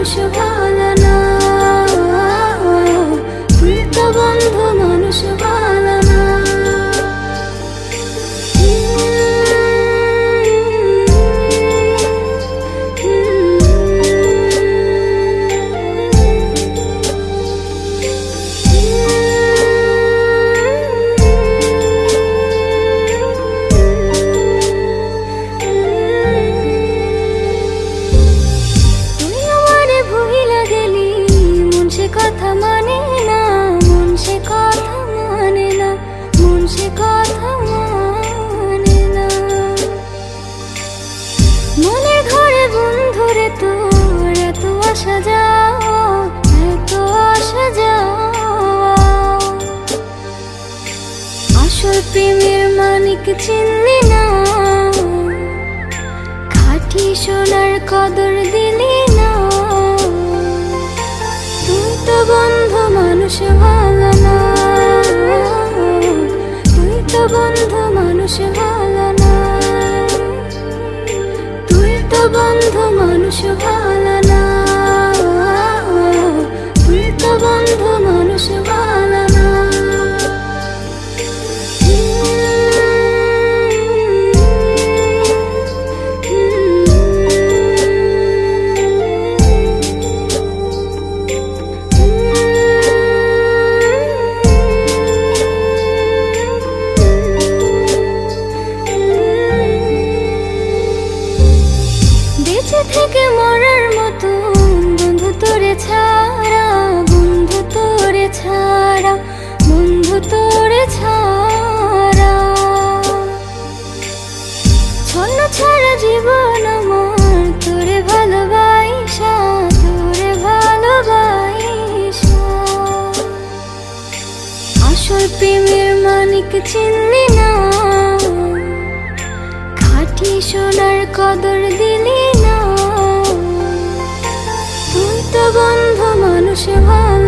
মানুষ ভালো মানুষ আসা আসল প্রেমের মানিক চিনলি না। খাঁটি সোনার কদর দিলি না। তুই তো বন্ধু মানুষ ভালো না। তুই তো বন্ধু মানুষ ভালো না। তুই তো বন্ধু মানুষ ভালো থেকে মরার মতো, বন্ধু তোরে ছাড়া, বন্ধু তোরে ছাড়া, বন্ধু তোরে ছাড়া। ছন্ন ছাড়া জীবন আমার, তোরে ভালোবাসা তোরে ভালোবাসা। আসল প্রেমের মানিক চিনলি না, খাঁটি সোনার কদর 有些慢。